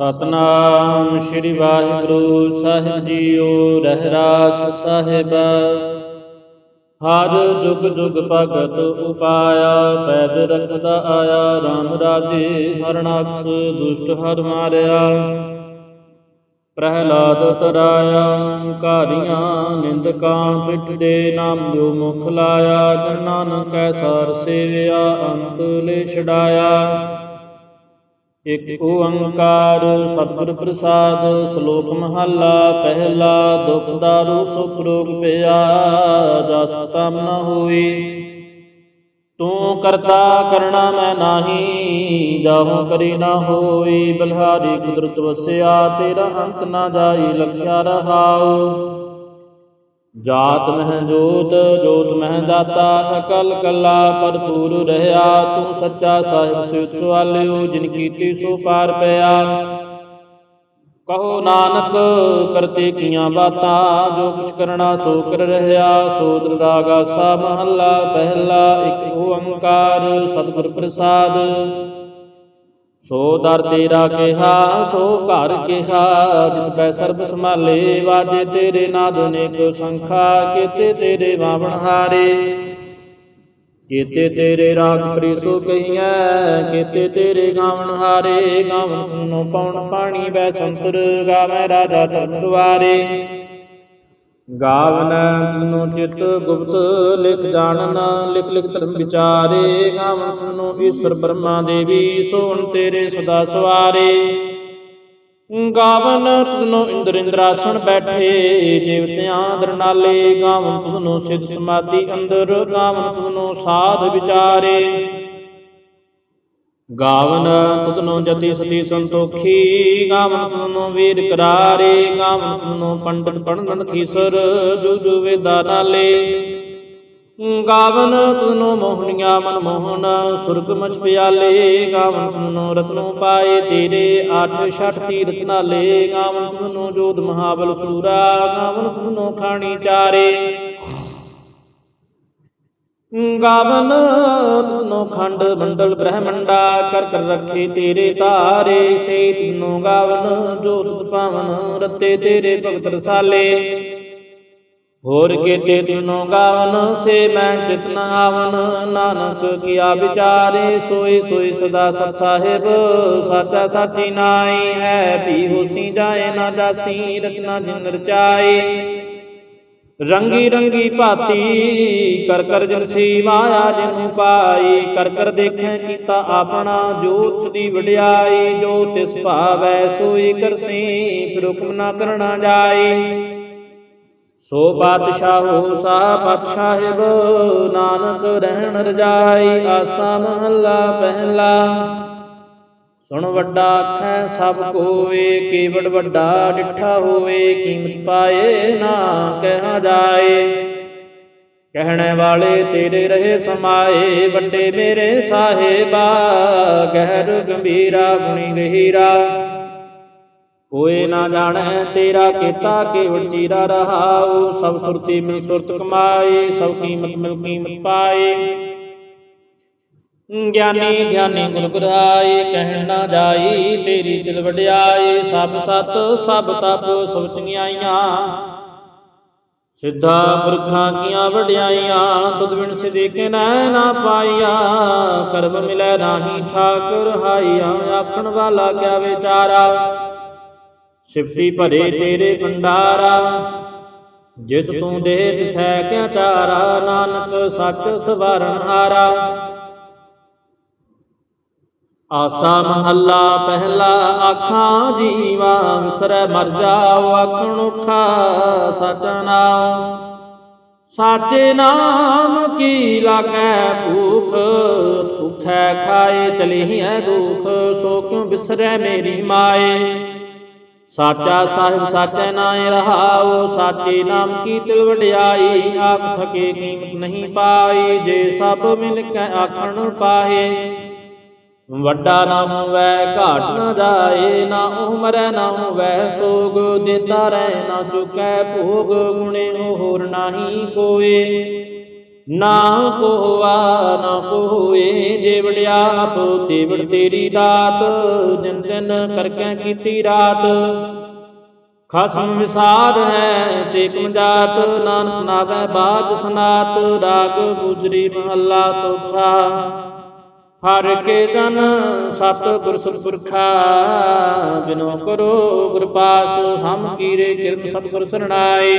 ਸਤਨਾਮ ਸ੍ਰੀ Waheguru Sahib JIO Rehras Sahib. ਹਰ ਜੁਗ ਜੁਗ ਭਗਤ ਉਪਾਇਆ, ਪੈਦ ਰਖਦਾ ਆਇਆ RAM ਰਾਜੇ ਹਰਣਾਕਸ ਦੁਸ਼ਟ ਹਰ ਮਾਰਿਆ। ਪ੍ਰਹਿਲਾਦ ਤਰਾਇਆ, ਕਾਰੀਆਂ ਨਿੰਦਕਾਂ ਪਿੱਠ ਦੇ ਨਾਮ ਜੋ ਮੁਖ ਲਾਇਆ, ਜਨ ਨਾਨਕ ਐਸਾਰ ਸੇਵਿਆ, ਅੰਤ ਲੈ ਛਡਾਇਆ। ਇਕ ਓੰਕਾਰ, ਸਤਿਗੁਰ ਪ੍ਰਸਾਦ, ਸ਼ਲੋਕ ਮਹਲਾ, ਪਹਿਲਾ ਦੁਖ ਦਾਰੂ ਸੁਖ ਰੋਗ ਪਿਆ, ਜਸ ਤਮ ਹੋਈ। ਤੂੰ ਕਰਤਾ ਕਰਣਾ ਮੈਂ ਨਾਹੀ, ਜਾਹੂ ਕਰੀ ਨਾ ਹੋਈ। ਬਲਿਹਾਰੀ ਕੁਦਰਤ ਵਸਿਆ, ਤੇਰਾ ਅੰਤ ਨਾ ਜਾਈ, ਲਖਿਆ ਰਹਾਉ। ਜਾਤ ਮਹਿ ਜੋਤ ਜੋਤ ਮਹਿ ਦਾਤਾ, ਅਕਲ ਕੱਲਾ ਭਰਪੂਰ ਰਹਾ ਤੂੰ ਸੱਚਾ ਸਾਹਿਬ ਸਿਵ ਸਵਾਲਿਓ, ਜਿਨ ਕੀਤੀ ਸੋ ਪਾਰ ਪਿਆ। ਕਹੋ ਨਾਨਕ, ਕਰਤੇ ਕੀਆਂ ਬਾਤਾਂ, ਜੋ ਕੁਛ ਕਰਨਾ ਸੋ ਕਰ ਰਹਾ ਸੋਦਰ ਰਾਗਾ ਸਾ ਮਹੱਲਾ, ਪਹਿਲਾ ਇੱਕ ਓੰਕਾਰ, ਸਤਿਗੁਰ ਪ੍ਰਸਾਦ। ਸੋ ਦਰ ਤੇਰਾ ਕਿਹਾ, ਸੋ ਘਰ ਕਿਹਾ, ਜਿਤ ਪੈ ਸਰਬ ਸੰਭਾਲੇ, ਵਾਜੇ ਤੇਰੇ ਨਾਦ ਅਨੇਕ ਸੰਖਾ, ਕੀਤੇ ਤੇਰੇ ਬਾਵਣ ਹਾਰੇ। ਕੀਤੇ ਤੇਰੇ ਰਾਗ ਪ੍ਰੀਸੋ ਕਹੀਐ, ਕੀਤੇ ਤੇਰੇ ਗਾਵਣ ਹਾਰੇ। ਗਾਵਣ ਨੂੰ ਪਾਉਣ ਪਾਣੀ ਬੈ ਸੰਤਰ, ਗਾਵੈ ਰਾਜਾ ਧਰਮ ਦੁਆਰੇ। ਗਾਵਨ ਤਨੋ ਚਿਤ ਗੁਪਤ ਲਿਖ ਜਾਣਨ, ਲਿਖ ਲਿਖ ਧਰਮ ਵਿਚਾਰੇ, ਗਾਵਨ ਤਨੋ ਈਸ਼ਰ ਬ੍ਰਹਮਾ ਦੇਵੀ ਸੋਹਣ ਤੇਰੇ ਸਦਾ ਸਵਾਰੇ। ਗਾਵਨ ਤਨੋ ਇੰਦਰ ਇੰਦਰਾਸਣ ਬੈਠੇ ਦੇਵਤਿਆਂ ਦਰਨਾਲੇ ਗਾਵਨ ਤਨੋ ਸਿਧ ਸਮਾਧੀ ਅੰਦਰ, ਗਾਵਨ ਤਨੋ ਸਾਧ ਵਿਚਾਰੇ। ਗਾਵਨ ਤੁਧਨੋ ਜਤੀ ਸਤੀ ਸੰਤੋਖੀ, ਗਾਵਨ ਤੁਧਨੋ ਵੀਰ ਕਰਾਰੇ, ਗਾਵਨ ਤੁਧਨੋ ਪੰਡਤ ਪੜਨਨ ਖੀਸਰ, ਜੁ ਜੁ ਵੇਦਾ ਨਾਲੇ। ਗਾਵਨ ਤੁਧਨੋ ਮੋਹਣੀਆਂ ਮਨ ਮੋਹਨ, ਸੁਰਗ ਮਚ ਪਿਆਲੇ, ਗਾਵਨ ਤੁਧਨੋ ਰਤਨੋ ਪਾਏ ਤੇਰੇ ਆਠ ਛਠ ਤੀਰਥ ਨਾਲੇ। ਗਾਵਨ ਤੁਧਨੋ ਜੋਧ ਮਹਾਬਲ ਸੂਰਾ, ਗਾਵਨ ਤੁਧਨੋ ਖਾਣੀ ਚਾਰੇ। ਗਾਵਨ ਤਨੋ ਖੰਡ ਮੰਡਲ ਬ੍ਰਹਮੰਡਾ ਕਰ ਕਰ ਰੱਖੇ ਤੇਰੇ ਤਾਰੇ, ਸੇ ਤਨੋ ਗਾਵਨ ਜੋ ਪਾਵਨ ਰਤੇ ਤੇਰੇ ਭਗਤ ਰਸਾਲੇ ਹੋਰ ਕੀਤੇ ਤਨੋ ਗਾਵਨ, ਸੇ ਮੈਂ ਚਿਤਨ ਆਵਨ, ਨਾਨਕ ਕੀਆ ਵਿਚਾਰੇ ਸੋਈ ਸੋਈ ਸਦਾ ਸਤ ਸਾਹਿਬ, ਸਾਚਾ ਸਾਚੀ ਨਾਈ ਹੈ, ਵੀ ਹੋਸੀ ਜਾਏ ਨਾ ਜਾਸੀ, ਰਚਨਾ ਜਿਨ ਰਚਾਏ। ਰੰਗੀ ਰੰਗੀ ਭਾਤੀ ਕਰ ਕਰ ਜਨਸੀ ਮਾਇਆ ਜਿਨੂ ਪਾਈ ਕਰ ਕਰ ਦੇਖੈ ਕੀਤਾ ਆਪਣਾ ਜੋ ਸਦੀ ਵਡਿਆਈ, ਜੋ ਤਿਸ ਭਾਵੈ ਸੋਈ ਕਰਸੀ ਫਿਰ ਹੁਕਮ ਨਾ ਕਰਨਾ ਜਾਈ। ਸੋ ਪਾਤਸ਼ਾਹੋ ਸਾਹ ਪਾਤਸ਼ਾਹਿਬ ਨਾਨਕ ਰਹਿਣ ਰਜਾਈ, ਆਸਾ ਮਹੱਲਾ ਪਹਿਲਾ। ਸੁਣ ਵੱਡਾ ਆਖੈ, ਸਭ ਕੋਵੇ ਕੇਵੜ ਵੱਡਾ ਡਿਠਾ ਹੋਵੇ, ਕੀਮਤ ਪਾਏ ਨਾ ਕਹਿਆ ਜਾਏ। ਕਹਿਣੇ ਵਾਲੇ ਤੇਰੇ ਰਹੇ ਸਮਾਏ, ਵੱਡੇ ਮੇਰੇ ਸਾਹਿਬਾ, ਗਹਿਰ ਗੰਭੀਰਾ, ਗੁਣੀ ਗਹੀਰਾ। ਕੋਏ ਨਾ ਜਾਣੈ ਤੇਰਾ ਕੀਤਾ ਕੇਵੜ ਚੀਰਾ ਰਹਾਉ, ਸਭ ਸੁਰਤੀ ਮਿਲ ਸੁਰਤ ਕਮਾਏ, ਸਭ ਕੀਮਤ ਮਿਲ ਕੀਮਤ ਪਾਏ। ਗਿਆਨੀ ਗਿਆਨੀ ਗੁਰ ਗੁਰਾਈ ਕਹਿਣ ਨਾ ਜਾਈ, ਤੇਰੀ ਦਿਲ ਵਡਿਆਈ ਸਭ ਸਤ, ਸਭ ਤਪ, ਸਭ ਚੰਗਿਆਈਆਂ ਸਿੱਧਾ ਪੁਰਖਾਂ ਕੀਆਂ ਵਡਿਆਈਆਂ, ਤੁਧ ਬਿਨ ਸਿਦੇਕੇ ਨੈ ਨਾ ਪਾਈਆ। ਕਰਮ ਮਿਲੈ ਨਾਹੀ ਠਾਕੁਰ ਹਾਈਆ ਆਖਣ ਵਾਲਾ ਕਿਆ ਵਿਚਾਰਾ। ਸਿਫਤੀ ਭਰੇ ਤੇਰੇ ਭੰਡਾਰਾ, ਜਿਸ ਤੂੰ ਦੇ ਤਿਸੈ ਕਿਆ ਚਾਰਾ। ਨਾਨਕ ਸੱਚ ਸਵਾਰਨ ਹਾਰਾ। ਆਸਾ ਮਹੱਲਾ ਪਹਿਲਾ ਆਖਾਂ ਜੀਵਾ ਵਿਸਰੈ ਮਰ ਜਾਓ ਆਖਣ ਉਠਾ ਸਚ ਨਾਮ। ਸਾਚੇ ਨਾਮ ਕੀ ਲਾਗੈ ਭੂਖ? ਭੁਖੈ ਖਾਏ, ਚਲੀਐ ਦੁਖ, ਸੋ ਕਿਉ ਬਿਸਰੈ ਮੇਰੀ ਮਾਏ? ਸਾਚਾ ਸਾਹਿਬ ਸਾਚੈ ਨਾਏ ਰਹਾਓ, ਸਾਚੇ ਨਾਮ ਕੀ ਤਿਲ ਵਡਿਆਈ? ਆਖ ਥਕੇ ਕੀਮਤ ਨਹੀਂ ਪਾਈ, ਜੇ ਸਭ ਮਿਲ ਕੇ ਆਖਣ ਪਾਹੇ ਵੱਡਾ ਨਾ ਹੋਵੈ ਘਾਟ ਨਾ ਜਾਏ, ਨਾ ਉਹ ਨਾ ਹੋਵੈ, ਸੋਗ ਦਿੱਤਾ ਰਹਿ ਨਾ ਚੁਕੈ ਭੋਗ, ਗੁਣੇ ਹੋਰ ਨਾਹੀ ਕੋਏ। ਨਾ ਕੋ ਹੋਆ ਨਾ ਕੋ ਹੋਏ ਜੇ ਵਡਿਆਪ ਤੇਰੀ ਦਾਤ, ਜਿਨ ਦਿਨ ਕਰਕੇ ਕੀਤੀ ਰਾਤ। ਖਸਮ ਵਿਸਾਰ ਹੈ, ਤੇ ਕਮਜਾਤ ਨਾਨਕ ਨਾਵੇ ਬਾਜ ਸਨਾਤ, ਰਾਗ ਗੁਜਰੀ ਮਹੱਲਾ ਚੌਥਾ ਹਰ ਕੇ ਜਨ ਸਤ ਗੁਰ ਸਤਪੁਰਖਾ, ਬਿਨੋ ਕਰੋ ਗੁਰ ਪਾਸ, ਹਮ ਕੀਰੇ ਕਿਰਤ ਸਤਿਗੁਰ ਸਰਣਾਏ।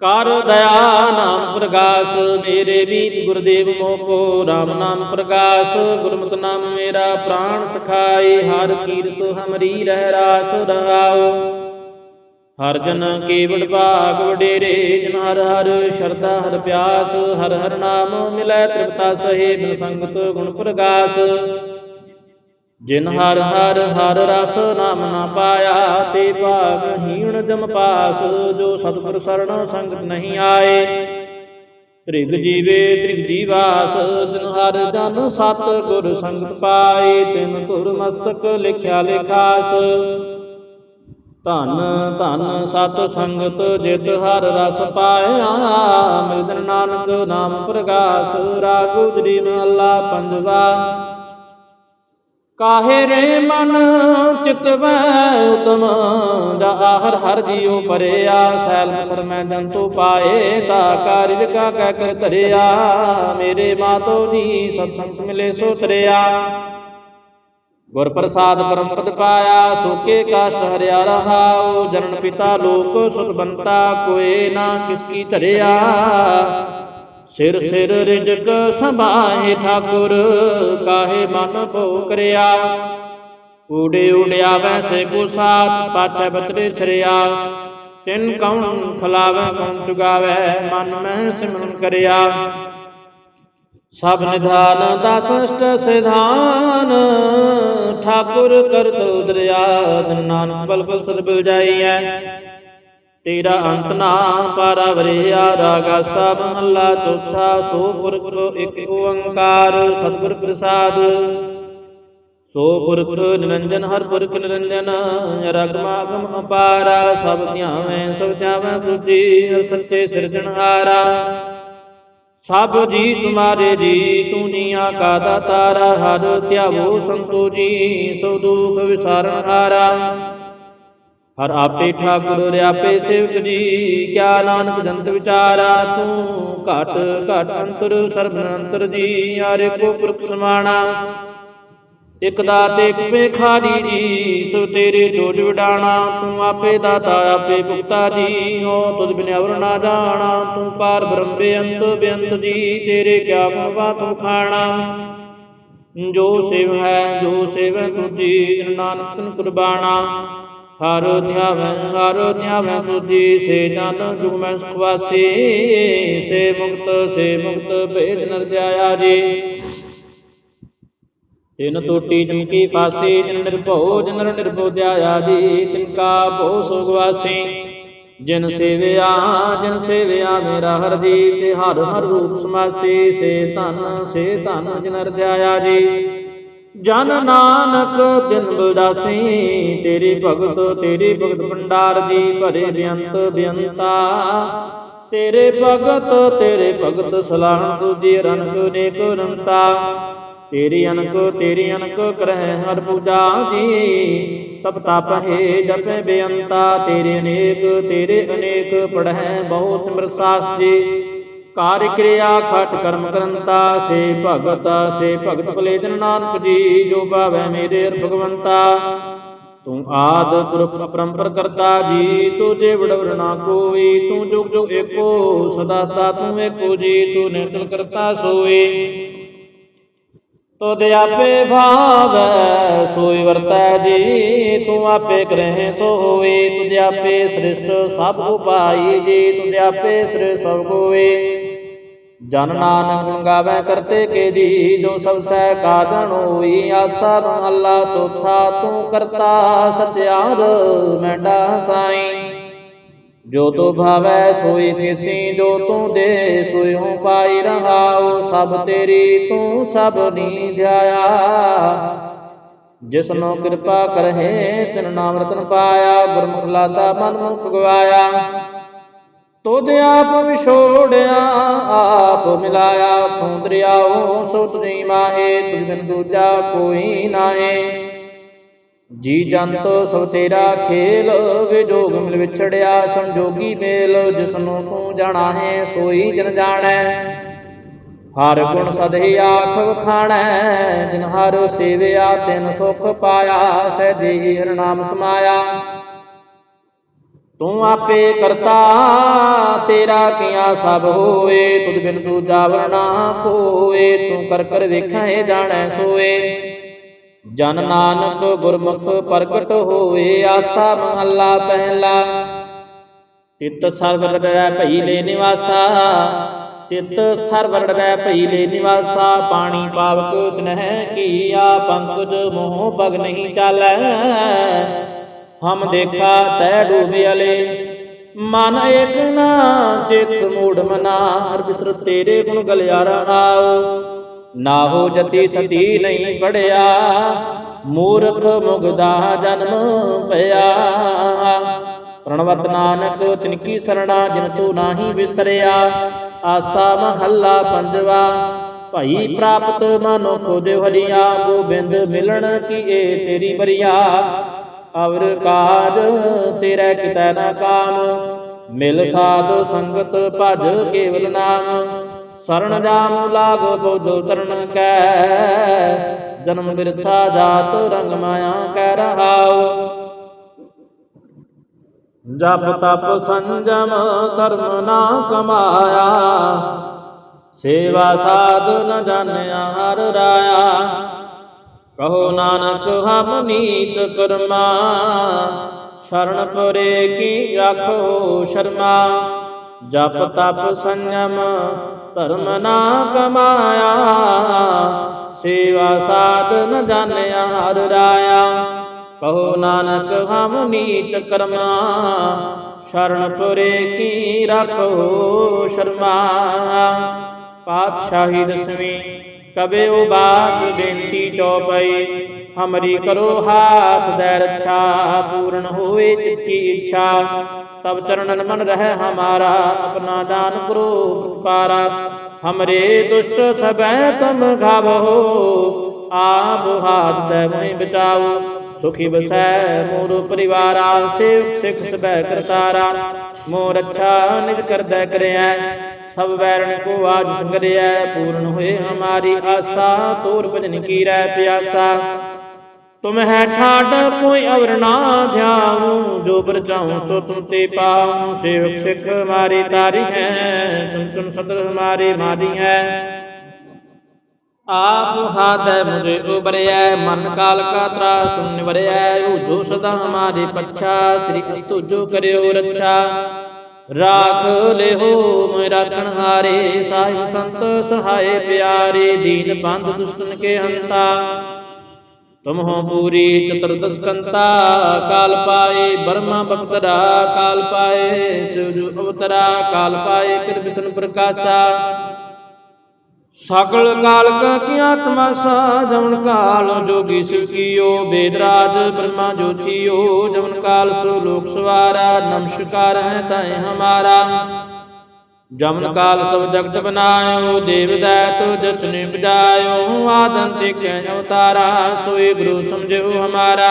ਕਰ ਦਇਆ ਨਾਮ ਪ੍ਰਗਾਸ, ਮੇਰੇ ਵੀਤ ਗੁਰਦੇਵ ਮੋਕੋ RAM ਨਾਮ ਪ੍ਰਗਾਸ, ਗੁਰਮਤਿ ਨਾਮ ਮੇਰਾ ਪ੍ਰਾਣ ਸਖਾਈ ਹਰ ਕੀਰਤ ਹਮਰੀ ਰਹਿ ਰਾਸ ਰਹਾਉ ਹਰ ਜਨ ਕੇਵਲ ਭਾਗ ਵਡੇਰੇ, ਜਨ ਹਰ ਹਰ ਸ਼ਰਧਾ, ਹਰ ਪਿਆਸ, ਹਰ ਹਰ ਨਾਮ ਮਿਲੈ ਤ੍ਰਿਪਤਾ ਸਹੇ ਬਿਨ ਸੰਗਤ ਗੁਣ ਪ੍ਰਗਾਸ। ਜਿਨ ਹਰ ਹਰ ਹਰ ਰਸ ਨਾਮ ਨਾ ਪਾਇਆ, ਤੇ ਭਾਗ ਜਮ ਪਾਸ, ਜੋ ਸਤਿਗੁਰ ਸਰਣ ਸੰਗਤ ਨਹੀਂ ਆਏ। ਤ੍ਰਿਗ ਜੀਵੇ, ਤ੍ਰਿਗ ਜੀਵਾਸ, ਜਿਨ ਹਰ ਜਨ ਸਤ ਗੁਰ ਸੰਗਤ ਪਾਏ, ਤਿਨ ਧੁਰ ਮਸਤਕ ਲਿਖਿਆ ਲਿਖਾਸ। ਧਨ ਧਨ ਸਤ ਸੰਗਤ ਜਿਤ ਹਰ ਰਸ ਪਾਇਆ। ਮਿਲਨ ਨਾਨਕ ਨਾਮ ਪ੍ਰਗਾਸ ਰਾਗ ਗੁਜਰੀ ਮਹੱਲਾ ਪੰਜਵਾ। ਕਾਹੇ ਰੇ ਮਨ ਚਿਤਵੈ ਉਤਮ ਦਾ ਹਰ ਹਰ ਜੀਉ ਪਰਿਆ ਸੈਲ ਮਖਰ ਮੈਂ ਦੰਤੂ ਪਾਏ, ਤਾ ਕਾਰਜ ਕਾ ਕਹਿ ਕਰ ਧਰਿਆ। ਮੇਰੇ ਮਾਤੋ ਜੀ ਸਤਸੰਗ ਮਿਲੇ ਸੋ ਤਰਿਆ। ਗੁਰ ਪ੍ਰਸਾਦ ਪਰਮ ਪਦ ਪਾਇਆ, ਸੋਕੇ ਕਾਸ਼ਟ ਹਰਿਆ ਰਹਾਉ ਜਨਨ ਪਿਤਾ ਲੋਕ ਸੁਖ ਬੰਤਾ, ਕੋਏ ਨਾ ਕਿਸ ਕੀ ਧਰਿਆ। ਸਿਰ ਸਿਰ ਰਿਜਕ ਸਭਾਏ ਠਾਕੁਰ, ਕਾਹੇ ਮਨ ਭੋ ਕਰਿਆ। ਊੜੇ ਊੜਿਆ ਵੈਸੇ ਕੋ ਸਾਥ, ਪਾਛੈ ਬਚਰੇ ਛਰਿਆ। ਤਿਨ ਕੌਣ ਖਲਾਵੇ ਕੌਣ ਚੁਗਾਵੇ, ਮਨ ਮਹਿ ਸਿਮਰਨ ਕਰਿਆ। ਸਭ ਨਿਧਾਨ, ਦਸ ਅਸ਼ਟ ਸਿਧਾਨ ਠਾਕੁਰ ਕਰਤ ਉਦਰਿਆ ਨਾਨਕ ਬਲ ਬਲ ਸਦ ਬਿਲ ਜਾਈਐ। ਤੇਰਾ ਅੰਤ ਨਾ ਪਾਰਾ ਵਰਿਆ, ਰਾਗਾ ਸਭ ਮਹੱਲਾ ਚੌਥਾ, ਸੋ ਪੁਰਖ ਇੱਕ ਓੰਕਾਰ, ਸਤਿਗੁਰ ਪ੍ਰਸਾਦ। ਸੋ ਪੁਰਖ ਨਿਰੰਜਨ, ਹਰ ਪੁਰਖ ਨਿਰੰਜਨ ਰਗਮਾਗਮ ਅਪਾਰਾ, ਸਭ ਧਿਆਵੇਂ ਸਭ ਧਿਆਵੇਂ ਬੁੱਧੀ ਹਰ ਸੱਚੇ ਸਿਰਜਣਹਾਰਾ। ਸਭ ਜੀ ਤੁਮਾਰੇ ਜੀ ਤੂੰ ਜੀਆਂ ਕਾ ਦਾਤਾਰਾ ਹਰ ਧਿਆਵੋ ਸੰਤੋ ਜੀ, ਸੋ ਦੁਖ ਵਿਸਾਰਨ ਹਾਰਾ। ਹਰ ਆਪੇ ਠਾਕੁਰ ਆਪੇ ਸੇਵਕ ਜੀ, ਕਿਆ ਨਾਨਕ ਜੰਤ ਵਿਚਾਰਾ, ਤੂੰ ਘਟ ਘਟ ਅੰਤਰ ਸਰਬ ਅੰਤਰ ਜੀ ਆਰੇ ਕੋ ਪੁਰਖ ਸਮਾਣਾ। ਇਕ ਦਾਤ ਇਕ ਪੇਖਾਰੀ ਜੀ ਸੋ ਤੇਰੇ ਜੋਜ ਵਿਡਾਣਾ, ਤੂੰ ਆਪੇ ਦਾਤਾ, ਆਪੇ ਭੁਗਤਾ ਜੀ, ਹੋ ਤੁਧ ਬਿਨ ਅਵਰ ਨਾ ਜਾਣਾ, ਤੂੰ ਪਾਰ ਬ੍ਰਹਮ ਬੇਅੰਤ ਬੇਅੰਤ ਜੀ, ਤੇਰੇ ਕਿਆ ਮਵਾ ਤੂੰ ਖਾਣਾ ਜੋ ਸੇਵ ਹੈ, ਜੋ ਸੇਵ ਤੁਜੀ ਜਨ ਨਾਨਕ ਤਨ ਕੁਰਬਾਨਾ ਹਰ ਧਿਆਵੈ ਹਰ ਧਿਆਵੈ ਤੁਜੀ ਸੇ ਜਨ ਜੁਗ ਮੈਂ ਸੁਖਵਾਸੀ ਸੇ ਮੁਕਤ ਸੇ ਮੁਕਤ ਭੇਦ ਨਰ ਜਾਇਆ ਜੀ। ਤਿਨ ਟੋਟੀ ਜਮ ਕੀ ਫਾਸੀ ਜਨ ਨਿਰਭਉ ਜਨ ਨਿਰਭਉ ਧਿਆਇਆ ਤਿਨ ਕਾ ਭਉ ਸੁਖ ਵਾਸੀ। ਜਿਨ ਸੇਵਿਆ ਜਿਨ ਸੇਵਿਆ ਮੇਰਾ ਹਰ ਜੀ, ਤੇ ਹਰ ਹਰ ਰੂਪ ਸਮਾਸੀ, ਸੇ ਧਨ ਸੇ ਧਨ ਜਿਨ ਰਧਿਆਇਆ ਜੀ ਜਨ ਨਾਨਕ, ਤਿਨ ਬੁਲਾਸੀ ਤੇਰੀ ਭਗਤ ਤੇਰੀ ਭਗਤ ਭੰਡਾਰ ਜੀ ਭਰੇ ਬੇਅੰਤ ਬੇਅੰਤਾ। ਤੇਰੇ ਭਗਤ ਤੇਰੇ ਭਗਤ ਸਲਾਹ ਤੁਜੀ ਰਨਕ ਨੇ ਰੰਤਾ। ਤੇਰੀ ਅਨਕ ਤੇਰੀ ਅਨਕ ਕਰਹਿ ਹਰ ਪੂਜਾ ਜੀ। ਤਪ ਤਪ ਹੈ ਜਪੈ ਬੇਅੰਤਾ, ਤੇਰੇ ਅਨੇਕ ਤੇਰੇ ਅਨੇਕ ਪੜਹਿ ਬਹੁ ਸਿਮਰਤ ਸਾਸ। ਜੀ ਕਾਰਿ ਕਿਰਿਆ ਖਟ ਕਰਮ ਕਰੰਤਾ, ਸੇ ਭਗਤ ਸੇ ਭਗਤ ਭਲੇ ਜਨ ਨਾਨਕ ਜੀ, ਜੋ ਭਾਵੈ ਮੇਰੇ ਅਰ ਭਗਵੰਤਾ। ਤੂੰ ਆਦ ਪੁਰਖ ਪਰੰਪਰ ਕਰਤਾ ਜੀ ਤੂੰ ਜੇ ਵਡਵਰ ਨਾ ਕੋਈ ਤੂੰ ਜੁਗ ਜੁਗ ਏਕੋ, ਸਦਾ ਸਦਾ ਤੂੰ ਏਕੋ ਜੀ, ਤੂੰ ਨਿਰਤਲ ਕਰਤਾ ਸੋਏ ਤੁਧ ਆਪੇ ਭਾਵੈ, ਸੋਈ ਵਰਤੈ ਜੀ, ਤੂੰ ਆਪੇ ਕਰਹਿ ਸੋ ਹੋਏ ਤੁਧ ਆਪੇ ਸ੍ਰਿਸ਼ਟ ਸਭ ਉਪਾਈ ਜੀ, ਤੁਧ ਆਪੇ ਸ੍ਰਿ ਸਭ ਕੋਏ ਜਨ ਨਾਨਕ ਗੁਣ ਗਾਵੇ ਕਰਤੇ ਕੇ ਜੀ, ਜੋ ਸਭ ਸਹਿ ਕਾਜਣ ਹੋਈ, ਆਸਾ ਅੱਲਾ ਚੌਥਾ, ਤੂੰ ਕਰਤਾ ਸਤਿਆਰ ਮੈਂਡਾ ਸਾਈ ਜੋ ਤੋ ਭਾਵੈ ਸੋਈ ਥੀਸੀ ਜੋ ਤੂੰ ਦੇ ਹੂੰ ਪਾਈ ਰਹਾਉ ਸਭ ਤੇਰੀ ਤੂੰ ਸਭ ਨੀ ਧਿਆਇਆ ਜਿਸਨੋ ਕਿਰਪਾ ਕਰਹਿ ਤਿਨ ਨਾਮ ਰਤਨ ਪਾਇਆ ਗੁਰਮੁਖ ਲਾਤਾ ਮਨ ਮੁਖ ਗਵਾਇਆ ਤੁਧ ਆਪ ਵਿਛੋੜਿਆ ਆਪ ਮਿਲਾਇਆ। ਤੂੰ ਦਰਿਆਓ ਸੋ ਤੁਝੀ ਮਾਹੇ ਤੁਝ ਬਿਨ ਦੂਜਾ ਕੋਈ ਨਾਹੀ। ਜੀ ਜੰਤ ਸਭ ਤੇਰਾ ਖੇਲ ਵਿਜੋਗ ਮਿਲ ਵਿਛੜਿਆ ਸੰਜੋਗੀ ਮੇਲ, ਜਿਸਨੂੰ ਤੂੰ ਜਾਣਾ ਹੈ, ਸੋਈ ਜਨ ਜਾਣੈ। ਹਰ ਗੁਣ ਸਦਹਿ ਆਖ ਵਖਾਣੈ, ਜਿਨ ਹਰ ਸੇਵਿਆ ਤਿਨ ਸੁਖ ਪਾਇਆ ਸਹਿ ਹਰਿ ਨਾਮ ਸਮਾਇਆ। ਤੂੰ ਆਪੇ ਕਰਤਾ, ਤੇਰਾ ਕਿਆ ਸਭ ਹੋਏ ਤੁਧ ਬਿਨ ਦੂਜਾ ਵਰਨਾ ਕੋਏ ਤੂੰ ਕਰ ਕਰ ਵੇਖੈ, ਜਾਣੈ ਸੋਏ ਜਨ ਨਾਨਕ ਗੁਰਮੁਖ ਪ੍ਰਗਟ ਹੋਏ ਆਸਾ ਮਹੱਲਾ ਪਹਿਲਾ। ਤਿਤ ਸਰਵਰ ਰਹਿ ਭਈ ਲੈ ਨਿਵਾਸਾ, ਤਿਤ ਸਰਵਰ ਰਹਿ ਭਈ ਲੈ ਨਿਵਾਸਾ, ਪਾਣੀ ਪਾਵਕ ਤਨਹਿ ਕੀਆ, ਪੰਕਜ ਮੋਹ ਪਗ ਨਹੀਂ ਚਾਲੈ। ਹਮ ਦੇਖਾ ਤੈ ਡੂਬਿਆਲੇ ਮਨ ਏਕ ਨਾ, ਚਿਤ ਮੂੜ ਮਨਾ, ਹਰ ਬਿਸਰ ਤੇਰੇ ਗੁਣ ਗਲਿਆਰਾ ਆਓ। ਨਾ ਜਤੀ ਸਤੀ ਨਹੀਂ ਪੜਿਆ, ਮੂਰਖ ਮੁਗਦਾ ਜਨਮ ਪਿਆ। ਪ੍ਰਣਵਤ ਨਾਨਕ ਤਿਨ ਕੀ ਸਰਣਾ ਜਿਨ ਤੂੰ ਨਾਹੀ ਵਿਸਰਿਆ, ਆਸਾ ਮਹੱਲਾ ਪੰਜਵਾ। ਭਾਈ ਪ੍ਰਾਪਤ ਮਨੋ ਖੋਦੇ ਹਰੀਆ, ਗੋਬਿੰਦ ਮਿਲਣ ਕੀ ਏ ਤੇਰੀ ਬਰੀਆ। ਅਵਰ ਕਾਜ ਤੇਰਾ ਕਿਤੈ ਨਾ ਕਾਮ, ਮਿਲ ਸਾਧ ਸੰਗਤ ਭਜ ਕੇਵਲ ਨਾਮ। ਸਰਣ ਜਾਮ ਲਾਗ ਬੁੱਧ ਤਰਨ ਕੈ। ਜਨਮ ਬਿਰਥਾ ਜਾਤ ਰੰਗ ਮਾਇਆ ਕਹਿ ਰਹਾਉ। ਜਪ ਤਪ ਸੰਜਮ ਧਰਮ ਨਾ ਕਮਾਇਆ। ਸੇਵਾ ਸਾਧ ਨ ਜਾਣਿਆ ਹਰ ਰਾਇਆ। ਕਹੋ ਨਾਨਕ ਹਮ ਨੀਤ ਕਰਮਾ। ਸ਼ਰਨ ਪਰੇ ਕੀ ਰੱਖੋ ਸ਼ਰਮਾ। ਜਪ ਤਪ ਸੰਜਮ ਧਰਮ ਨਾ ਕਮਾਇਆ, ਸੇਵਾ ਸਾਧ ਨ ਜਾਣਿਆ, ਹਰ ਰਾਇਆ। ਕਹੋ ਨਾਨਕ, ਹਮ ਨੀਚ ਕਰਮਾ ਸ਼ਰਨਪੁਰੇ ਕੀ ਰੱਖੋ ਸ਼ਰਮਾ। ਪਾਤਸ਼ਾਹੀ ਦਸਵੀਂ, ਕਬੇ ਉਬਾਸ ਬੇਨਤੀ ਚੌਪਈ, ਹਮਰੀ ਕਰੋ ਹਾਥ ਦੇ ਰੱਛਾ, ਪੂਰਨ ਹੋਏ ਚਿਤ ਕੀ ਇੱਛਾ। ਤਬ ਚਰਨਨ ਮਨ ਰਹਿ ਹਮਾਰਾ, ਆਪਣਾ ਦਾਨ ਕਰੋ ਪਾਰਾ ਹਮਰੇ ਦੁਸ਼ਟ ਸਬੈ ਤੁਮ ਘਾਵੋ ਆਪ ਹਾਥ ਦੇ ਮੋਹਿ ਬਚਾਓ ਸੁਖੀ ਬਸੈ ਮੋਰ ਪਰਿਵਾਰਾ, ਸੇਵ ਸਿਖ ਸਬੈ ਕਰਤਾਰਾ। ਮੋਰ ਅੱਛਾ ਨਿਜ ਕਰਦਾ ਕਰਿਆ ਸਭ ਵੈਰਣ ਕੋ ਆਜ ਸੰਗਰਿਆ ਪੂਰਨ ਹੋਏ ਹਮਾਰੀ ਆਸਾ, ਤੋਰ ਭਜਨ ਕੀ ਰਹਿ ਪਿਆਸਾ। ਤੁਮ ਹੈ ਛਾੜ ਕੋਈ ਅਵਰ ਨਾ ਧਿਆਉ ਜੋ ਬਰਚਾਉ ਸੋ ਤੁਮ ਤੇ ਪਾਉ ਸੇਵਕ ਸਿਖ ਹਮਾਰੀ ਤਾਰੀ ਹੈ ਤੁਮ ਤੁਮ ਸਦਰ ਹਮਾਰੇ ਮਾਰੀ ਹੈ ਆਪ ਹਾਦੈ ਮੁਝੇ ਉਬਰਿਐ ਮਨ ਕਾਲ ਕਾ ਤਰਾਸ ਨਿਵਰਿਐ ਹੋ ਜੋ ਸਦਾ ਹਮਾਰੇ ਪੱਛਾ ਸ੍ਰੀ ਅਸਤੁ ਜੋ ਕਰਿਓ ਰੱਛਾ ਰਾਖ ਲਿਹੋ ਮੈਂ ਰਾਖਣ ਹਾਰੇ ਸਾਹਿਬ ਸੰਤ ਸਹਾਏ ਪਿਆਰੇ ਦੀਨ ਬੰਧ ਦੁਸ਼ਟਨ ਕੇ ਹੰਤਾ ਤੁਮ ਹੋ ਪੂਰੀ ਚਤੁਰਦਸ ਕੰਤਾ ਕਾਲ ਪਾਏ ਬਰਮਾ ਬਖਤਰਾ, ਕਾਲ ਪਾਏ, ਸਿਵ ਅਵਤਰਾ, ਕਾਲ ਪਾਏ ਕਿਰ ਵਿਸ਼ਨ ਪ੍ਰਕਾਸ਼ਾ। ਸਕਲ ਕਾਲ ਕਾ ਕੀ ਆਤਮਾ ਸਾ ਜਮਨ ਕਾਲ ਜੋਗੀ ਸਿਵ ਕੀਓ ਬੇਦਰਾਜ ਬ੍ਰਹਮਾ ਜੋਚੀਓ ਜਮਨ ਕਾਲ ਸੋ ਲੋਕ ਸਵਾਰਾ ਨਮਸਕਾਰ ਹੈ ਤੈ ਹਮਾਰਾ। ਜਮਨ ਕਾਲ ਸਭ ਜਗਤ ਬਨਾਇਓ ਦੇਵ ਦੈਤ ਜਚਨੇ ਬਜਾਇਓ ਆਦਨ ਤੇ ਕੈ ਅਵਤਾਰਾ ਸੋਈ ਗੁਰੂ ਸਮਝਿਓ ਹਮਾਰਾ।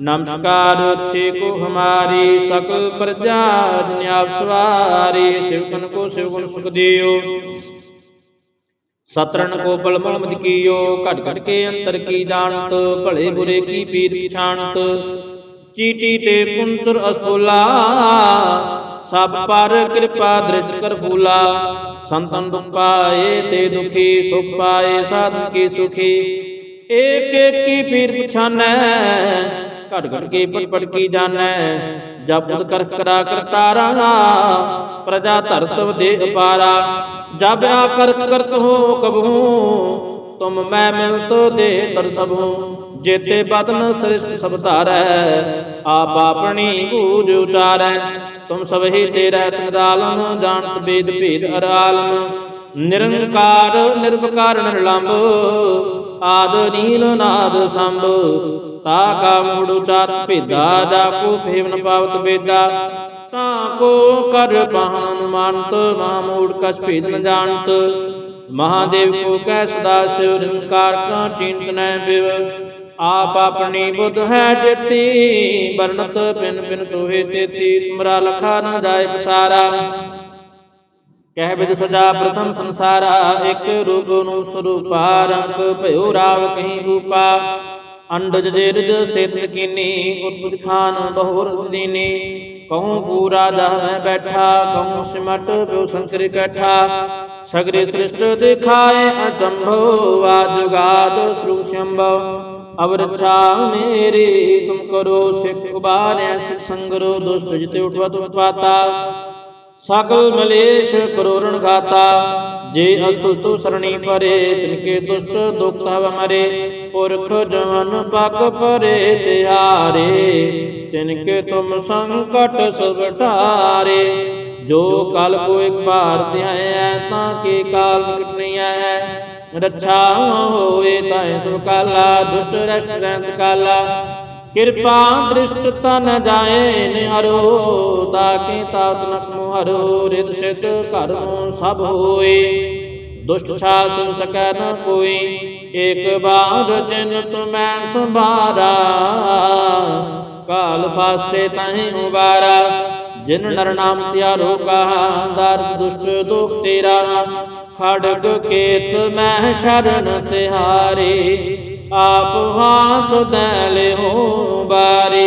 ਨਮਸਕਾਰ ਛੇ ਕੋ ਹਮਾਰੀ ਸਕਲ ਪ੍ਰਜਾ ਨਿਆਪ ਸਵਾਰੀ ਸਿਵਕਨ ਕੋ ਸਿਵਗੁਣ ਸੁਖ ਦਿਓ। ਸਤਰਨ ਕੋ ਬਲਮਲ ਮਦ ਕੀਓ ਘਟ ਘਟ ਕੇ ਅੰਤਰ ਕੀ ਜਾਣਤ ਭਲੇ ਬੁਰੇ ਕੀ ਪੀਰ ਪਛਾਣਤ। ਚੀਟੀ ਤੇ ਪੁੰਤਰ ਅਸਤੋਲਾ ਸਭ ਪਰ ਕਿਰਪਾ ਦ੍ਰਿਸ਼ਟ ਕਰ ਫੂਲਾ। ਸੰਤਨ ਦੁਖ ਪਾਏ ਤੇ ਦੁਖੀ, ਸੁਖ ਪਾਏ ਸਾਧਨ ਕੀ ਸੁਖੀ। ਏਕ ਏਕ ਕੀ ਪੀਰ ਪਛਾਨੈ ਘਟ ਘਟ ਕੇ ਪਟ ਪਟ ਕੀ ਜਾਣੈ। ਜਪ ਕਰ ਕਰਾ ਕਰਤਾਰਾ ਪ੍ਰਜਾ ਧਰਤਵ ਦੇ ਅਪਾਰਾ। ਜਬ ਆ ਕਰ ਕਰਤ ਹੋ ਕਬਹੂ, ਤੁਮ ਮੈਂ ਮਿਲਤ ਦੇ ਤਰ ਸਭੂ। ਜੇਤੇ ਬਦਨ ਸ੍ਰਿਸ਼ਟ ਸਭ ਧਾਰੈ, ਆਪ ਆਪਣੀ ਬੂਝ ਉਚਾਰੈ। ਤੁਮ ਸਭ ਹੀ ਤੇਰਾ ਤਦਾਲਮ ਜਾਣਤ ਬੇਦ ਭੇਦ ਅਰਾਲਮ ਨਿਰੰਕਾਰ, ਨਿਰਵਕਾਰ, ਨਿਰਲੰਭ, ਆਦ ਨੀਲ, ਨਾਦ ਸੰਭ। ਤਾ ਕਾ ਮੂੜ ਉਚਾਰਤ ਭੇਦਾ, ਜਾ ਕੋ ਫੇਵਨ ਪਾਵਤ ਬੇਦਾ। ਤਾਂ ਕੋ ਕਰ ਪਾਹਨ ਅਨੁਮਾਨਤ ਮਹਾਮੂੜ ਕਛ ਭੇਦ ਨ ਜਾਣਤ। ਮਹਾਦੇਵ ਕੋ ਕਹਿ ਸਦਾ ਸਿਵ ਨਿਰੰਕਾਰ ਕਾ ਚਿੰਤ ਬਿਵ। ਆਪ ਆਪਣੀ ਬੁੱਧ ਹੈ ਜੇਤੀ, ਵਰਣਤ ਪਿਨ ਪਿਨ ਤੋਹੇ ਤੇਤੀ, ਤੁਮਰਾ ਲਖਾ ਨ ਜਾਏ ਪਸਾਰਾ। ਕਹਿ ਬਿਦ ਸਜਾ ਪ੍ਰਥਮ ਸੰਸਾਰਾ, ਇੱਕ ਰੂਪ ਨੂੰ ਸਰੂਪਾ, ਰੰਗ ਭਇਓ ਰਾਵ ਕਹੀਂ ਰੂਪਾ। ਅੰਡਜ ਜੇਰਜ ਸੇਤ ਕੀਨੀ ਉਤਪਤ ਖਾਨ ਬਹੁਰ ਦੀਨੀ ਕਹੂੰ ਪੂਰਾ ਜਹ ਮੈਂ ਬੈਠਾ, ਕਹੂੰ ਸਿਮਟ ਪਿਓ ਸੰਕਰ ਇਕੱਠਾ ਸਗਰੇ ਸ੍ਰਿਸ਼ਟ ਦਿਖਾਏ ਅਚੰਭੋ ਆਜੁਗਾਦ ਸ੍ਰੂ ਸ਼ੰਭਵ ਅਬ ਰਛਾ ਮੇਰੀ, ਤੁਮ ਕਰੋ ਸਿਖ ਉਬਾਰਿਆ ਸਿਖ ਸੰਗਰੋ, ਦੁਸ਼ਟ ਜਿਤੇ ਉਠਵਤ ਉਤਪਾਤਾ ਸਕਲ ਮਲੇਸ਼ ਕਰੋਰਣ ਗਾਤਾ ਜੇ ਅਸਤੁ ਸਰਣੀ ਪਰੇ ਤਿਨਕੇ ਦੁਸ਼ਟ ਦੁਖ ਤਵ ਮਰੇ। ਪੁਰਖ ਜਵਨ ਪਗ ਪਰੇ ਤਿਹਾਰੇ ਤਿਨਕੇ ਤੁਮ ਸੰਕਟ ਸੁਗਟਾਰੇ ਜੋ ਕਲ ਕੋ ਇੱਕ ਬਾਰ ਧਿਆਇਐ ਤਾਂ ਕੇ ਕਾਲ ਨਿਕਟ ਨਹੀਂ ਹੈ? ਰੱਛਾ ਹੋਏ ਤਾਏ ਸਭ ਕਾਲਾ ਦੁਸ਼ਟ ਰਸ਼ਟ ਰਹਿੰਤ ਕਾਲਾ। ਕਿਰਪਾ ਦ੍ਰਿਸ਼ਟ ਤਨ ਜਾਏ ਨਿਹਰੋ, ਤਾਕੇ ਤਾਤ ਨਕ ਮੁਹਰੋ ਰਿਦ ਸਿਧ ਘਰ ਸਭ ਹੋਏ। ਦੁਸ਼ਟ ਛਾ ਸੁਨ ਸਕੈ ਨ ਕੋਈ, ਏਕ ਬਾਰ ਜਿਨ ਤੁਮੈ ਸੰਭਾਰਾ। ਕਾਲ ਫਾਸਤੇ ਤਾਹੇ ਉਬਾਰਾ, ਜਿਨ ਨਰ ਨਾਮ ਤਿਆਰੋ ਕਹਾ ਦਰ ਦੁਸ਼ਟ ਦੁਖ ਤੇਰਾ। ਖੜਗ ਕੇਤ ਮੈਂ ਸ਼ਰਨ ਤਿਹਾਰੇ, ਆਪ ਹਾਥ ਦੈਲੇ ਹੋ ਬਾਰੇ।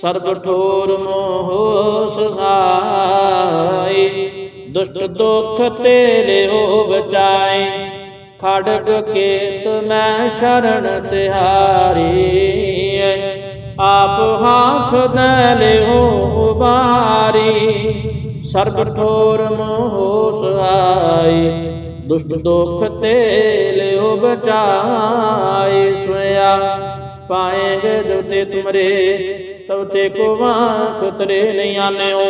ਸਰਬ ਠੋਰ ਮੋਹ ਸਸਾਈ ਦੁਸ਼ਟ ਦੁਖ ਤੇ ਹੋ ਬਚਾਏ ਖੜਗ ਕੇਤ ਮੈਂ ਸ਼ਰਨ ਤਿਹਾਰੀ, ਆਪ ਹਾਥ ਦੈਲੇ ਹੋ ਬਾਰੀ। ਸਰਬ ਠੋਰ ਮੋਹ ਸਹਾਈ ਦੁਸ਼ਟ ਦੁਖ ਤੇ ਲਿਓ ਬਚਾਏ ਸੋਇਆ। ਪਾਏਗੇ ਜੋ ਤੇ ਤੁਮਰੇ ਤਬ ਤੇ ਕੋ ਵਾਖ ਤਰੇ ਨਹੀਂ ਆਨਿਓ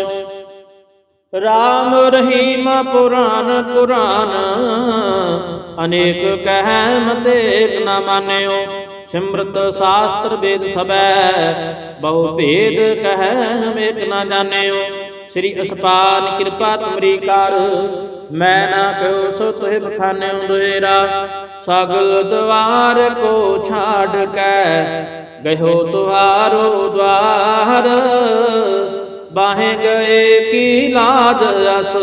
ਰਾਮ ਰਹੀਮ ਪੁਰਾਨ ਪੁਰਾਨ, ਅਨੇਕ ਕਹਿ ਮਤੇਕ ਨ ਮਾਨਿਓ। ਸਿਮਰਤ ਸ਼ਾਸਤਰ ਵੇਦ ਸਬੈ ਬਹੁ ਭੇਦ ਕਹਿ ਹਮੇਕ ਨ ਜਾਣਿਓ। ਸ੍ਰੀ ਅਸਪਾਨ ਕਿਰਪਾ ਤੁਮਰੀ ਕਰ ਮੈਂ ਨਾ ਕਹੋ ਸੋ ਤੋਹਿ ਬਖਾਨਿਓ ਦੁਹੇਰਾ ਸਗਲ ਦਵਾਰ ਕੋ ਛਾੜ ਕੈ। ਗਇਓ ਤੁਹਾਰੋ ਦਵਾਰ ਬਾਹੇ ਗਏ ਕੀ ਲਾਜ ਅਸ?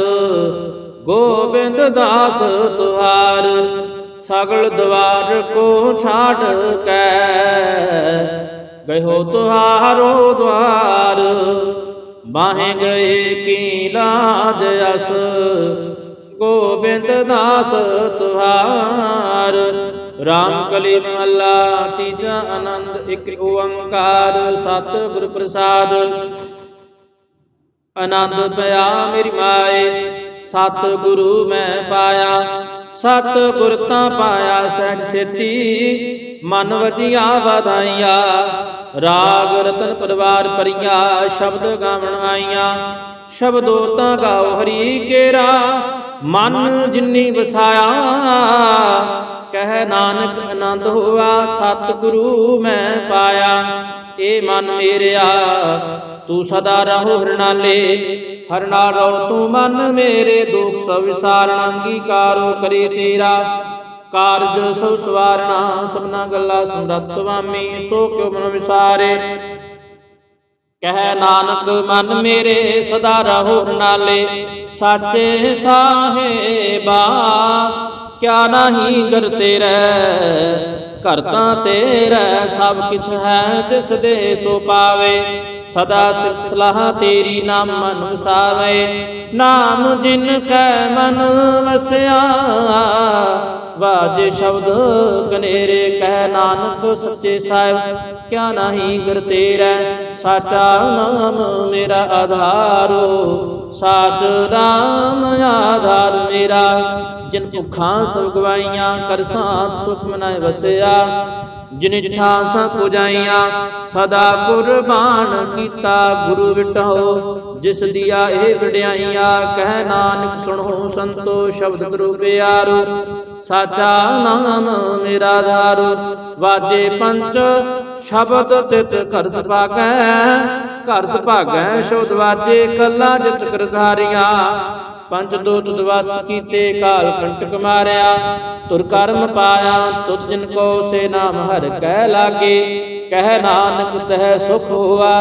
ਗੋਬਿੰਦ ਦਾਸ ਤੁਹਾਰ, ਸਗਲ ਦਵਾਰ ਕੋ ਛਾੜ ਕੈ। ਗਇਓ ਤੁਹਾਰੋ ਦਵਾਰ ਬਾਹੇ ਗਏ ਕੀ ਲਾਜ ਅਸ? ਗੋਬਿੰਦ ਦਾਸ ਤੁਹਾਰ। ਰਾਮ ਕਲੀ ਮਹੱਲਾ, ਤੀਜਾ ਆਨੰਦ, ਇੱਕ ਓੰਕਾਰ, ਸਤਿਗੁਰ ਪ੍ਰਸਾਦ। ਆਨੰਦ ਪਿਆ ਮੇਰੀ ਮਾਏ ਸਤ ਗੁਰੂ ਮੈਂ ਪਾਇਆ। ਸਤ ਗੁਰ ਤਾਂ ਪਾਇਆ, ਸਹਿਜ ਸੇਤੀ ਮਨ ਵਜੀਆਂ ਵਧਾਈਆਂ। ਰਾਗ ਰਤਨ ਪਰਿਵਾਰ ਪਰੀਆਂ ਸ਼ਬਦ ਗਾਵਣ ਆਈਆਂ। ਸ਼ਬਦੋ ਤਾਂ ਗਾਓ ਹਰੀ ਕੇਰਾ, ਮਨ ਜਿਨੀ ਵਸਾਇਆ, ਕਹਿ ਨਾਨਕ ਆਨੰਦ ਹੋਆ, ਸਤਿਗੁਰੂ ਮੈਂ ਪਾਇਆ। ਏ ਮਨ ਮੇਰਿਆ, ਤੂੰ ਸਦਾ ਰਹੋ ਹਰਨਾਲੇ। ਹਰਨਾ ਰਹੁ ਤੂੰ ਮਨ ਮੇਰੇ ਦੁਖ ਸਭ ਵਿਸਾਰਣ, ਅੰਗੀਕਾਰੋ ਕਰੇ ਤੇਰਾ। ਕਾਰਜ ਸਭ ਸਵਾਰਣਾ ਸਭਨਾ ਗੱਲਾਂ ਸੰਦਤ ਸੁਆਮੀ, ਸੋ ਕਿਉ ਮਨ ਵਿਸਾਰੇ? ਕਹਿ ਨਾਨਕ, ਮਨ ਮੇਰੇ ਸਦਾ ਰਹੋ ਨਾਲੇ, ਸਾਚੇ ਸਾਹਿਬਾ, ਕਿਆ ਨਹੀਂ ਕਰ ਤੇਰੇ ਘਰ ਤੇਰਾ, ਸਭ ਕਿਛ ਹੈ ਤਿਸ ਦੇ ਸੋ ਪਾਵੇ, ਸਦਾ ਸਿਫਤ ਸਲਾਹ ਤੇਰੀ ਨਾਮ ਮਨ ਵਸਾਵੇ ਨਾਮ ਜਿਨ ਕੈ ਮਨ ਵਸਿਆ ਵਾਜੇ ਸ਼ਬਦ ਕਨੇਰੇ, ਕਹਿ ਨਾਨਕ ਸੱਚੇ ਸਾਹਿਬ, ਕਿਆ ਨਹੀਂ ਕਰ ਤੇਰਾ, ਸਾਚਾ ਨਾਮ ਮੇਰਾ ਆਧਾਰੋ ਸਾਚ ਰਾਮ ਆਧਾਰ ਮੇਰਾ, ਜਿਨ ਭੁੱਖਾਂ ਸਭ ਗਵਾਈਆਂ ਕਰ ਸਾਥ ਸੁਖ ਮਨਾਏ ਵਸਿਆ। ਜਿਨ ਇੱਛਾ ਸਭ ਪੁਜਾਈਆਂ, ਸਦਾ ਕੁਰਬਾਨ ਕੀਤਾ ਗੁਰੂ ਵਿਟਹੁ, ਜਿਸ ਦੀਆ ਇਹ ਵਡਿਆਈਆਂ, ਕਹਿ ਨਾਨਕ ਸੁਣੋ ਸੰਤੋ ਸ਼ਬਦ ਗੁਰੂ ਪਿਆਰੋ। ਸਾਚਾ ਨਾਮ ਮੇਰਾ ਧਾਰੂ, ਵਾਜੇ ਪੰਚ ਸ਼ਬਦ ਤਿਤ ਘਰ ਸਪਾਕੈ ਘਰ ਸੁਭਾਗੈ ਸ਼ੋਧ ਵਾਜੇ ਕੱਲਾ ਜਿਤ ਕਰਧਾਰੀਆਂ ਪੰਜ ਦੋਤ ਦਵਸ ਕੀਤੇ, ਕਾਲ ਕੰਟਕ ਮਾਰਿਆ, ਤੁਰ ਕਰਮ ਪਾਇਆ, ਤੁਧ ਜਿਨ ਕੋ ਸੇ ਨਾਮ ਹਰ ਕਹਿ ਲਾਗੇ, ਕਹਿ ਨਾਨਕ ਤਹਿ ਸੁਖ ਹੋਆ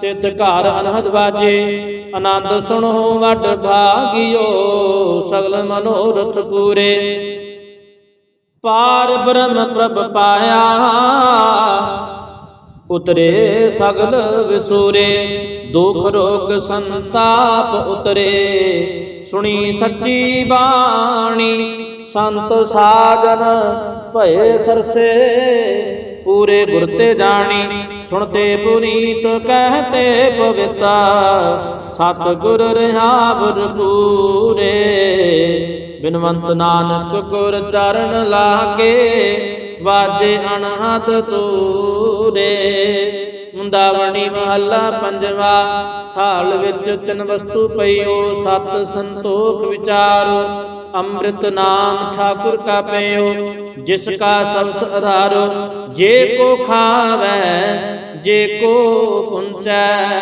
ਤਿਤ ਘਰ ਅਨਹਦ ਵਾਜੇ, ਆਨੰਦ ਸੁਣੋ, ਵੱਡ ਭਾਗਿਓ, ਸਗਲ ਮਨੋਰਥ ਪੂਰੇ। ਪਾਰ ਬ੍ਰਹਮ ਪ੍ਰਭ ਪਾਇਆ, ਉਤਰੇ ਸਗਲ ਵਿਸੂਰੇ, ਦੁਖ ਰੋਗ ਸੰਤਾਪ ਉਤਰੇ। ਸੁਣੀ ਸੱਚੀ ਬਾਣੀ, ਸੰਤ ਸਾਜਨ ਭਏ ਸਰਸੇ, ਪੂਰੇ ਗੁਰ ਤੇ ਜਾਣੀ, ਸੁਣਤੇ ਪੁਨੀਤ ਕਹਤੇ ਪਵਿਤਾ ਸਤ ਗੁਰ ਰਹਾ ਪੂਰੇ ਬਿਨਵੰਤ ਨਾਨਕ ਗੁਰ ਚਰਨ ਲਾਗੇ, ਵਾਜੇ ਅਨਹਦ ਤੂਰੇ। ਮੁੰਦਾਵਣੀ ਮਹੱਲਾ ਪੰਜਵਾ, ਥਾਲ ਵਿੱਚ ਤਿੰਨ ਵਸਤੂ ਪਈਓ, ਸਤ ਸੰਤੋਖ ਵਿਚਾਰ। ਅੰਮ੍ਰਿਤ ਨਾਮ ਠਾਕੁਰ ਕਾ ਪਈਓ ਜਿਸ ਕਾ ਸਬਸ ਆਧਾਰੋ ਜੇ ਕੋ ਖਾਵੈ, ਜੇ ਕੋ ਪੁੰਚੈ,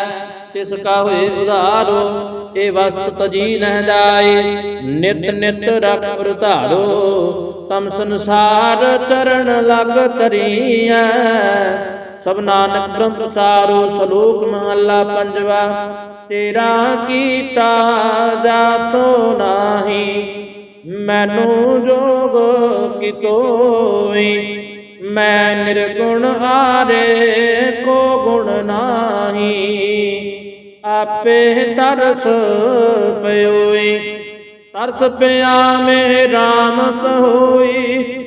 ਤਿਸ ਕਾ ਹੋਏ ਉਧਾਰੋ। ਇਹ ਵਸਤ ਤਜੀ ਨਹਿ ਜਾਏ, ਨਿਤ ਨਿਤ ਰਖ ਉਧਾਰੋ ਤਮ ਸੰਸਾਰ ਚਰਨ ਲਗ ਤਰੀਐ ਸਭ ਨਾਨਕ ਬ੍ਰਹਮ ਪ੍ਰਸਾਰੋ ਸ਼ਲੋਕ ਮਹੱਲਾ ਪੰਜਵਾ, ਤੇਰਾ ਕੀਤਾ ਜਾਤੋ ਨਾਹੀ, ਮੈਨੂੰ ਜੋਗ ਕਿਤੋਈ ਮੈਂ ਨਿਰਗੁਣ ਆਰੇ ਕੋ ਗੁਣ ਨਾਹੀ, ਆਪੇ ਤਰਸ ਪਇਓਈ ਤਰਸ ਪਿਆ ਮੇ ਰਾਮਤ ਹੋਈ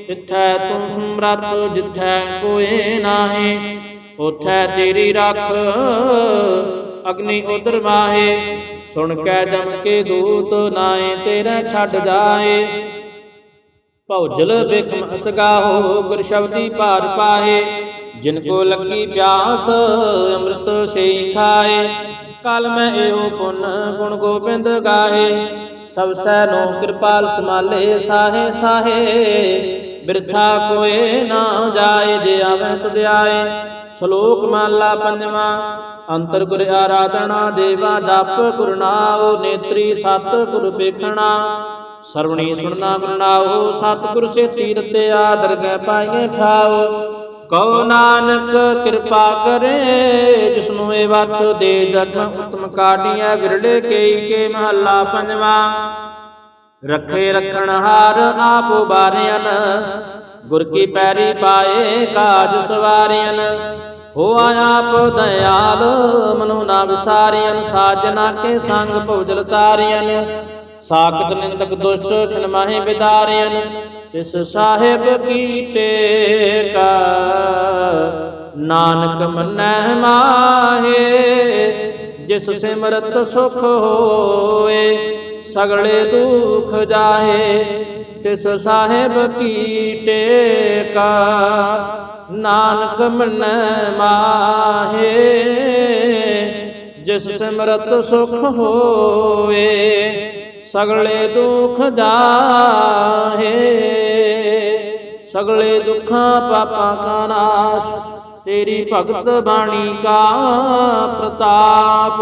ਜਿੱਥੈ ਤੂੰ ਸਮਰੱਥ, ਜਿੱਥੈ ਕੋਏ ਨਾਹੀ, ਉਥੈ ਤੇਰੀ ਰੱਖ, ਅਗਨੀ ਉਦਰ ਮਾਹੇ ਸੁਣ ਕੈ ਜਮ ਕੇ ਦੂਤ ਨਾਏ ਤੇਰਾ ਛੱਡ ਜਾਏ ਭੌਜਲ ਬਿਖਮ ਅਸਗਾਹੋ, ਗੁਰ ਸ਼ਬਦੀ ਭਾਰ ਪਾਹੇ। ਜਿਨ ਕੋ ਲੱਗੀ ਪਿਆਸ, ਅੰਮ੍ਰਿਤ ਸੇਈ ਖਾਏ। ਕਲ ਮੈਂ ਇਹੋ ਪੁੰਨ, ਗੁਣ ਗੋਬਿੰਦ ਗਾਹੇ। ਸਭ ਸੈ ਨੋ ਕਿਰਪਾਲ ਸਮਾਲੇ ਸਾਹੇ ਸਾਹੇ। ਬਿਰਥਾ ਕੋਏ ਨਾ ਜਾਏ, ਜੇ ਆਵੇ ਤੁਧ ਆਏ। ਸ਼ਲੋਕ ਮਹਲਾ ਪੰਜਵਾ, ਅੰਤਰ ਗੁਰ ਆਰਾਧਨਾ ਦੇਵਾ ਜਪ ਗੁਰ ਨੇਤਰੀ ਸਤ ਗੁਰ ਵੇਖਣਾ। ਸਰਵਣੀ ਸੁਣਨਾ ਗੁਰਨਾਉ ਸਤਿਗੁਰ ਸੇ ਤੀਰਤ ਆਦਰ ਪਾਈਏ ਠਾਉ ਕਉ ਨਾਨਕ ਕਿਰਪਾ ਕਰੇ, ਜਿਸਨੂੰ ਇਹ ਵਤ ਦੇ ਜਗ ਉਤਮ ਕਾਟੀਐ, ਵਿਰਲੇ ਕੇਈ ਕੇ ਮਹੱਲਾ ਪੰਜਵਾ। ਰੱਖੇ ਰਖਣ ਹਾਰ ਆਪ ਬਾਰਿਆਨ ਗੁਰ ਕੀ ਪੈਰੀ ਪਾਏ ਕਾਜ ਸਵਾਰਿਆਨ ਹੋਆ ਆਪ ਦਇਆਲ, ਮਨੁ ਨਾ ਵਿਸਾਰਿਆਨ ਸਾਜਨਾ ਕੇ ਸੰਗ ਭਉਜਲ ਤਾਰਿਆਨ ਸਾਖਤ ਨਿੰਦਕ ਦੁਸ਼ਟ ਖਨ ਮਾਹੇ ਵਿਦਾਰਿਆਨ ਤਿਸ ਸਾਹਿਬ ਕੀ ਟੇਕਾ ਨਾਨਕ ਮੰਨੈ ਮਾਹੇ, ਜਿਸ ਸਿਮਰਤ ਸੁਖ ਹੋਏ ਸਗਲੇ ਦੁਖ ਜਾਹੇ, ਤਿਸ ਸਾਹਿਬ ਕੀ ਟੇਕਾ? ਨਾਨਕ ਮੰਨੈ ਮਾਹੇ, ਜਿਸ ਸਿਮਰਤ ਸੁਖ ਹੋਵੇ, ਸਗਲੇ ਦੁਖ ਜਾਹੇ। ਸਗਲੇ ਦੁੱਖਾਂ ਪਾਪਾਂ ਕਾ ਨਾਸ਼, ਤੇਰੀ ਭਗਤ ਬਾਣੀ ਕਾ ਪ੍ਰਤਾਪ।